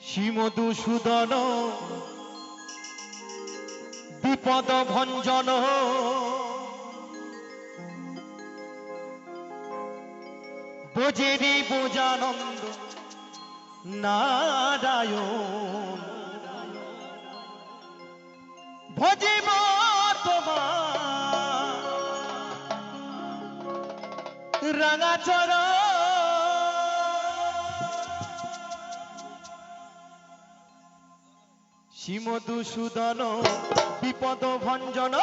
শ্রীমধুসূদন বিপদ ভঞ্জন বোঝেরি বোজানন্দ নারায়ণ ভজিব তোমার রাঙাচর শ্রীমধুসূদন বিপদ ভঞ্জন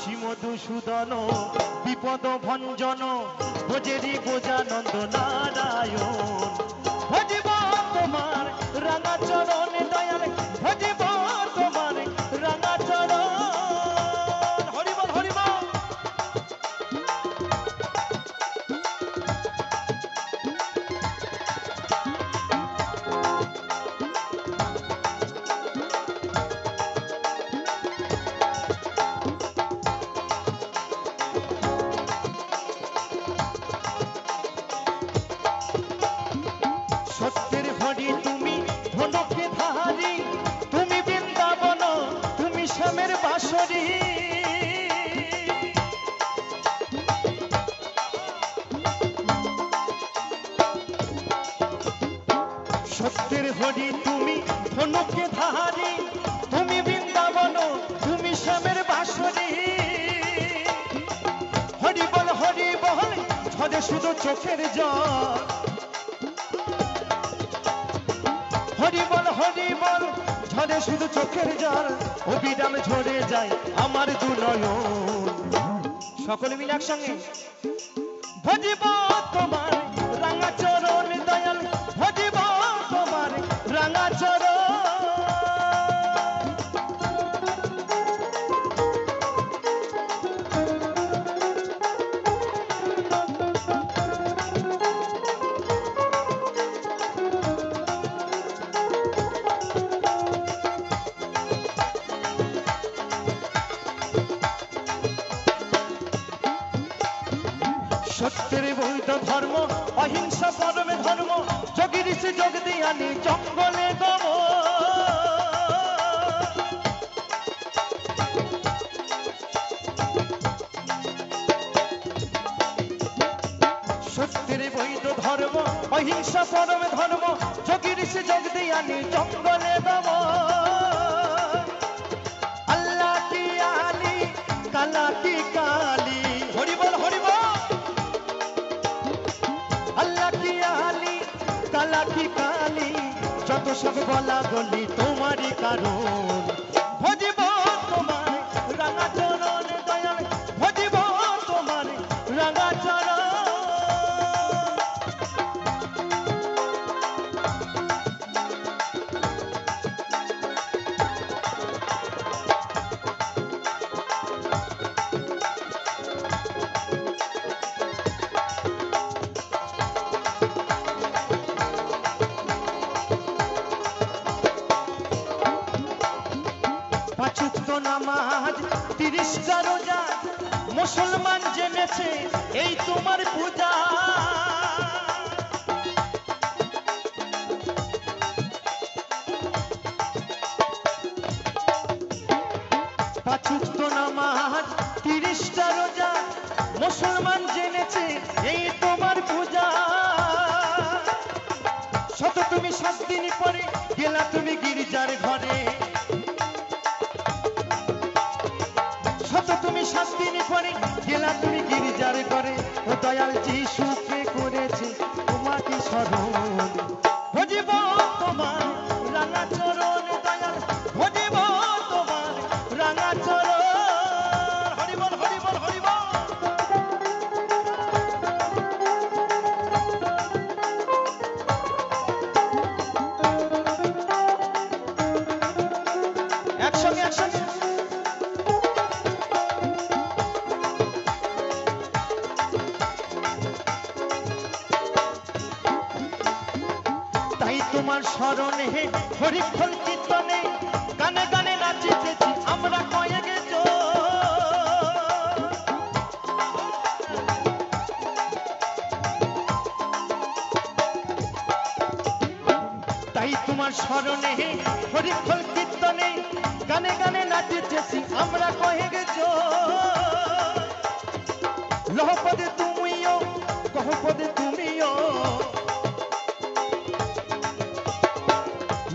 শ্রীমধুসূদন বিপদ ভঞ্জন ভোজেরি বোজানন্দ নারায়ণ। ভজিব তোমার রাঙা চরণ দয়াল হরি তুমি ধনকে ধারি, তুমি বৃন্দাবন, তুমি শ্যামের বাসরি। হরি বল হরি বল, ঝরে শুধু চোখের জল। হরি বল হরি বল, ঝরে শুধু চোখের জল। অবিরাম ঝরে যায় আমার দুনয়ন। সকলে মিলে একসঙ্গে। ভজিব তোমার সত্যের বৈধ ধর্ম, অহিংসা পরমে ধর্ম, যোগী ঋষি যোগ দিয়ানি জঙ্গলে গম। সত্যের বৈধ ধর্ম, অহিংসা পরমে ধর্ম, যোগী ঋষি যোগ দিয়ানি জঙ্গলে গম। কি কালী যত সব বলা বলি তোমারই কারণ। নামাজ তিরিশটা রোজা মুসলমান জেনেছে এই তোমার পূজা। মুসলমান জেনেছে এই তোমার পূজা। তুমি সাত দিন পরে গেলা তুমি গির্জার করে ও দয়াল যিশুকে করেছে তোমাকে স্মরণ তোমার স্মরণে হরিফল চিত্তনে গানে গানে নাচিতেছি আমরা কয়ে গেছ তাই তোমার স্মরণে হরিফল চিত্তনে গানে গানে নাচিতেছি আমরা কয়ে গেছ লহপদে তুমিও, কহপদে তুমিও।